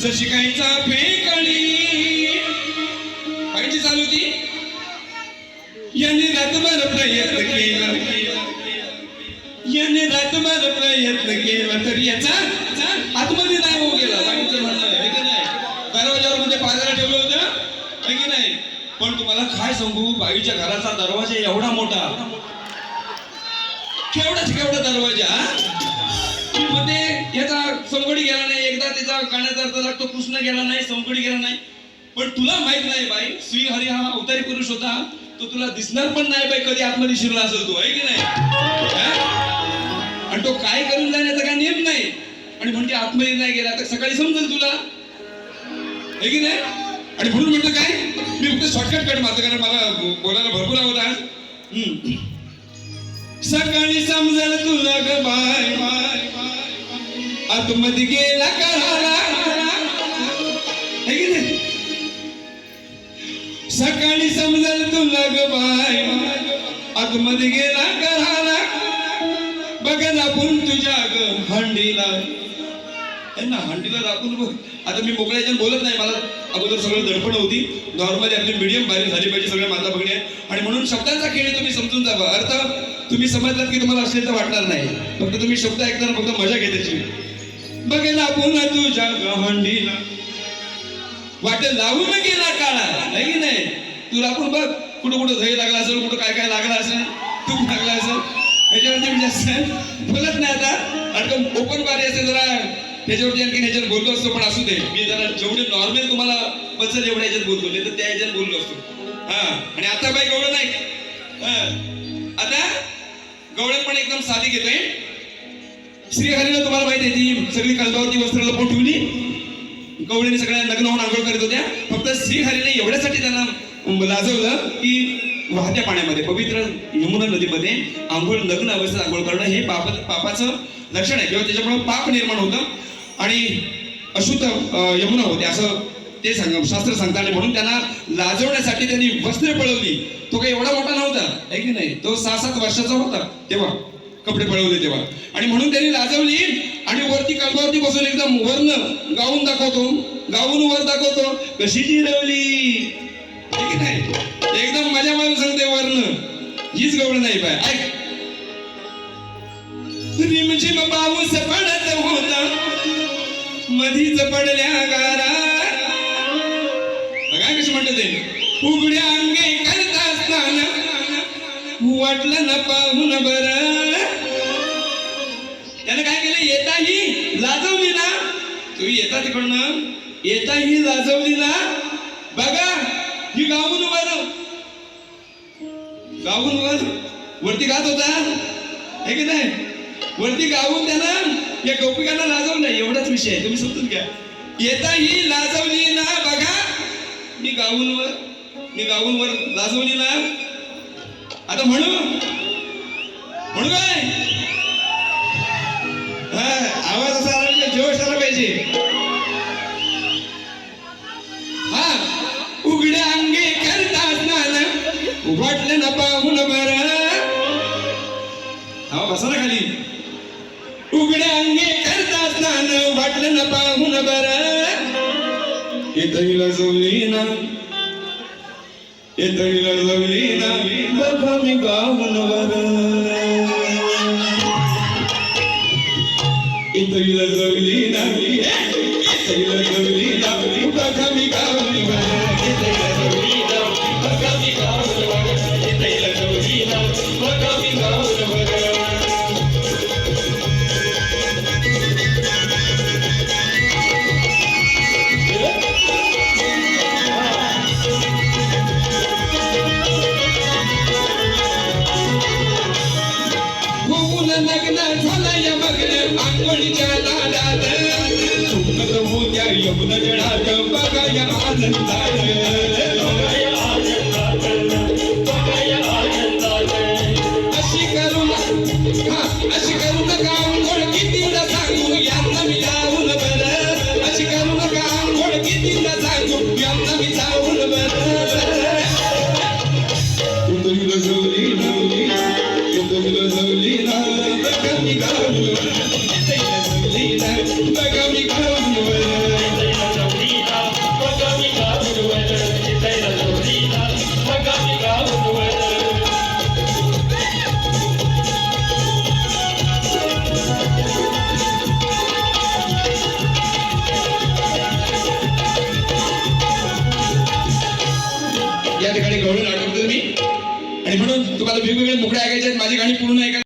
जशी काहीचा पेकडी पाहिजे चालू ती यांनी रातभर प्रयत्न केला. याने रातभर प्रयत्न केला. तर याचा आतमध्ये नाही होऊ गेला. आहे की नाही? दरवाजावर मध्ये म्हणजे पाजारा ठेवलं होतं की नाही? पण तुम्हाला काय सांगू? बाईच्या घराचा दरवाजा एवढा मोठा. केवढाच केवढा दरवाजा? मग ते याचा संकडी गेला नाही एकदा त्याचा गाण्याचा अर्थ लागतो कृष्ण गेला नाही संकडी गेला नाही. पण तुला माहीत नाही बाई श्री हरी हा अवतारी पुरुष होता तो तुला दिसणार पण नाही बाई कधी आतमध्ये शिरला असेल तो आहे की नाही? आणि तो काय करून जाण्याचा काय नियम नाही. आणि म्हणजे आतमध्ये नाही गेला तर सकाळी समजेल तुला. आहे की नाही? आणि म्हणून म्हटलं काय मी फक्त शॉर्टकट कट मारतो कारण मला बोलायला भरपूर आवड आज. हम्म. सकाळी समजल तुला ग बाय बाय. बाय आतमध्ये गेला कळाला है की नाही? सकाळी समजल तुला ग बाय आतमध्ये गेला कळाला बघ आपण तुझ्या ग हंडीला ना हंडीला दाखवून बघ. आता मी मोकळ्या याच्यात बोलत नाही. मला अगोदर सगळं दडपण होती. नॉर्मली आपली मीडियम बारीक झाली पाहिजे सगळ्या माता बघणे आहे आणि म्हणून शब्दांचा खेळ तुम्ही समजून जावा अर्थ तुम्ही समजलात की तुम्हाला असेल तर वाटणार नाही. फक्त तुम्ही शब्द ऐकताना फक्त मजा घेतायची त्याची बघेल आपण तुझ्या गहंडीला वाट लावून गेला काळा. नाही की नाही? तुला आपण बघ कुठं कुठं झई लागला असेल कुठं काय काय लागला असेल तूप लागला असेल. याच्यावरती म्हणजे जास्त बोलत नाही आता. अडकम ओपन बारी असेल जरा. त्याच्यावरती आणखी ह्याच्यात बोललो असतो पण असू दे. मी जरा जेवढे नॉर्मल तुम्हाला पचल एवढ्या ह्याच्यात बोलतो. नाही तर त्या ह्याच्यात बोललो असतो. हा. आणि आता बाई गवळण नाही. हा. आता गवळण पण एकदम साधी घेतोय. श्रीहरीला तुम्हाला माहिती आहे ती सगळी कल्पावरती वस्त्र लपून ठेवली. गवळीने सगळ्या लग्न होऊन आंघोळ करत होत्या. फक्त श्रीहरीने एवढ्यासाठी त्यांना लाजवलं की वाहत्या पाण्यामध्ये पवित्र यमुना नदीमध्ये आंघोळ लग्न अवस्थेत आंघोळ करणं हे पाप पापाचं लक्षण आहे. किंवा त्याच्यामुळे पाप निर्माण होतं. आणि अशुद्ध यमुना होते असं ते सांग शास्त्र सांगताना म्हणून त्यांना लाजवण्यासाठी त्यांनी वस्त्रे पळवली. तो काही एवढा मोठा नव्हता आहे की नाही? तो सहा सात वर्षाचा होता तेव्हा कपडे पळवले तेव्हा. आणि म्हणून त्यांनी लाजवली आणि वरती कल्पावरती बसून एकदम वर्ण गाऊन दाखवतो गाऊन वर दाखवतो कशी जिरवली आहे की नाही? एकदम मजा मारून सांगते वर्ण हीच गवळ नाही पाय. ऐक. रिमझिम पाऊस पडत होता. मधीच पडल्या गारा बघा कशी म्हणत ते. उघड्या अंगे करता असताना वाटलं ना पाहून बर. त्यानं काय केलं? येताही लाजवली ना. तुम्ही येता तिकडनं. येताही लाजवली ना. बघा ही गाऊन बर गाऊन वर. वरती गात होता. है की नाही? वरती गाऊन त्यानं या गोपिकांना लाजव एवढाच विषय आहे. तुम्ही समजून घ्या. येता ही लाजवली ना बघा. मी गाऊनवर मी गाऊनवर लाजवली ना. आता म्हणू. म्हणू काय? हा आवाज असा आला म्हणजे जोश आला पाहिजे. हा उघड्या अंगे करता स्नान. वाटलं ना पाहून बर. हा बसा ना खाली. उघड्या अंगे येतही लजवली ना येतही लजवली ना बघा मी गाऊन वर येतही लजवली ना येतही लजवली ना बघा मी गाऊन आंघोळीच्या लाडात सुखद होत्या यमुन जळात बघाया आनंदात अशी करून हा अशी करू नका आंघोळ कितीला सांगू यांना मी जाऊन अशी करू नका आंघोळ कितीला सांगू यांना मी जाऊन जवली नवली जवली या ठिकाणी गवळून आठवतो मी आणि म्हणून तुम्हाला वेगवेगळे मुकडे ऐकायचे आहेत. माझी गाणी पूर्ण ऐकायला